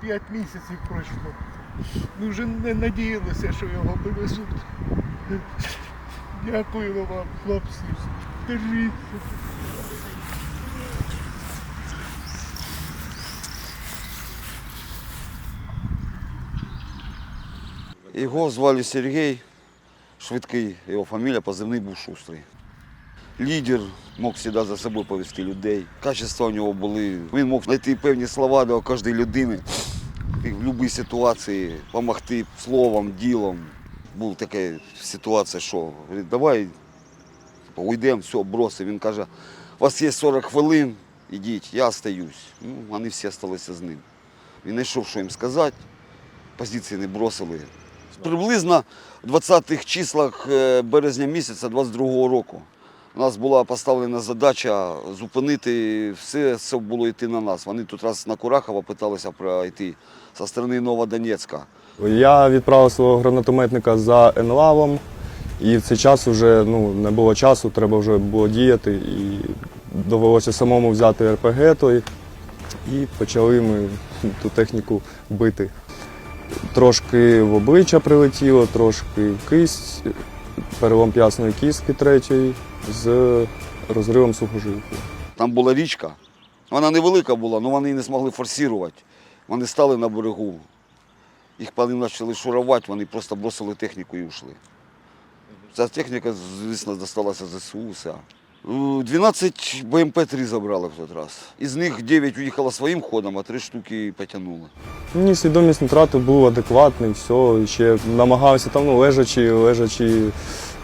п'ять місяців пройшло. Ми вже не надіялися, що його вивезуть. Дякую вам, хлопці. Держіться. Його звали Сергій, швидкий, його фамілія, позивний був шустрий. Лідер мог завжди за собою повести людей. Качества у нього були. Він мог знайти певні слова до кожної людини і в будь-якій ситуації допомогти словом, ділом. Була така ситуація, що говорить, давай уйдемо, все, бросив. Він каже, у вас є 40 хвилин, ідіть, я остаюсь. Ну, вони всі залишилися з ним. Він знайшов, що їм сказати, позиції не бросили. Приблизно в 20-х числах е, березня місяця 22-го року у нас була поставлена задача зупинити все, все було йти на нас. Вони тут раз на Курахова питалися пройти зі сторони Новодонецька. Я відправив свого гранатометника за енлавом, і в цей час вже ну, не було часу, треба вже було діяти. І довелося самому взяти РПГ той, і почали ми ту техніку бити. Трошки в обличчя прилетіло, трошки в кисть, перелом п'ясної кістки третій з розривом сухожилки. Там була річка. Вона невелика була, але вони не змогли форсувати. Вони стали на берегу. Їх вони почали шурувати, вони просто бросили техніку і йшли. Ця техніка, звісно, досталася ЗСУ. Вся. Е, 12 БМП-3 забрали в той раз. Із них 9 уїхало своїм ходом, а 3 штуки потягнули. Ні, свідомість не втратив, був адекватний, все. Ще намагався там, ну, лежачи, лежачи,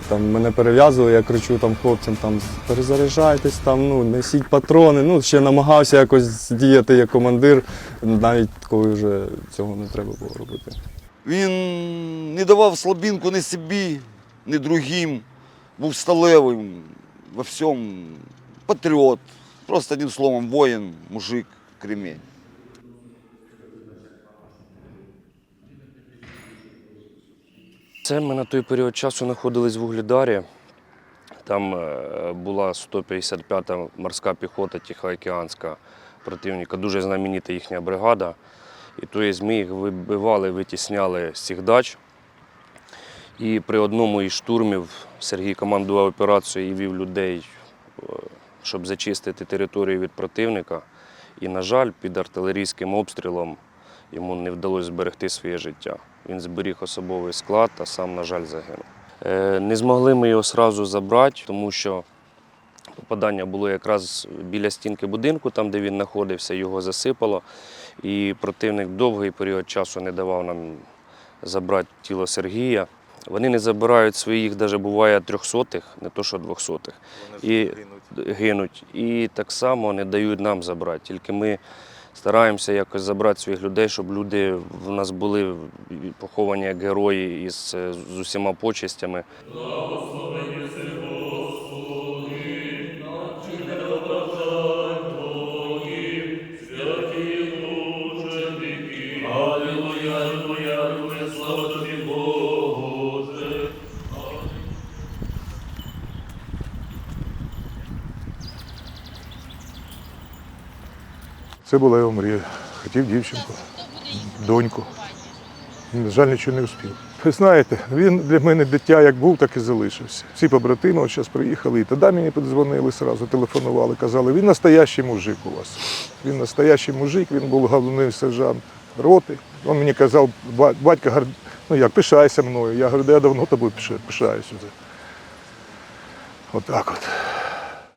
там мене перев'язували, я кричу там хлопцям, там перезаряджайтесь, там, ну, несіть патрони. Ну, ще намагався якось діяти як командир, навіть коли вже цього не треба було робити. Він не давав слабінку ні собі, ні другим. Був сталевим во всьому. Патріот. Просто одним словом, воїн, мужик, кремень. Це ми на той період часу знаходились в Углідарі. Там е, була 155-та морська піхота Тихоокеанська противника, дуже знаменита їхня бригада. І тобто ми їх вибивали, витісняли з цих дач. І при одному із штурмів Сергій командував операцією і вів людей, е, щоб зачистити територію від противника. І, на жаль, під артилерійським обстрілом йому не вдалося зберегти своє життя. Він зберіг особовий склад, а сам, на жаль, загинув. Е, Не змогли ми його одразу забрати, тому що попадання було якраз біля стінки будинку, там, де він знаходився, його засипало. І противник довгий період часу не давав нам забрати тіло Сергія. Вони не забирають своїх, навіть буває трьохсотих, не то що двохсотих. Вони І гинуть. гинуть. І так само не дають нам забрати. Тільки ми стараємося якось забрати своїх людей, щоб люди в нас були поховані як герої із е, з усіма почестями. Це була його мрія. Хотів дівчинку, доньку. На жаль, нічого не успів. Ви знаєте, він для мене дитя як був, так і залишився. Всі побратими от зараз приїхали, і тоді мені подзвонили одразу, телефонували, казали, він настоящий мужик у вас. Він настоящий мужик, він був головний сержант роти. Він мені казав, «Ба- батько, ну як, пишайся мною. Я говорю, «Да я давно тобою пиша- пишаюсь уже. Отак от.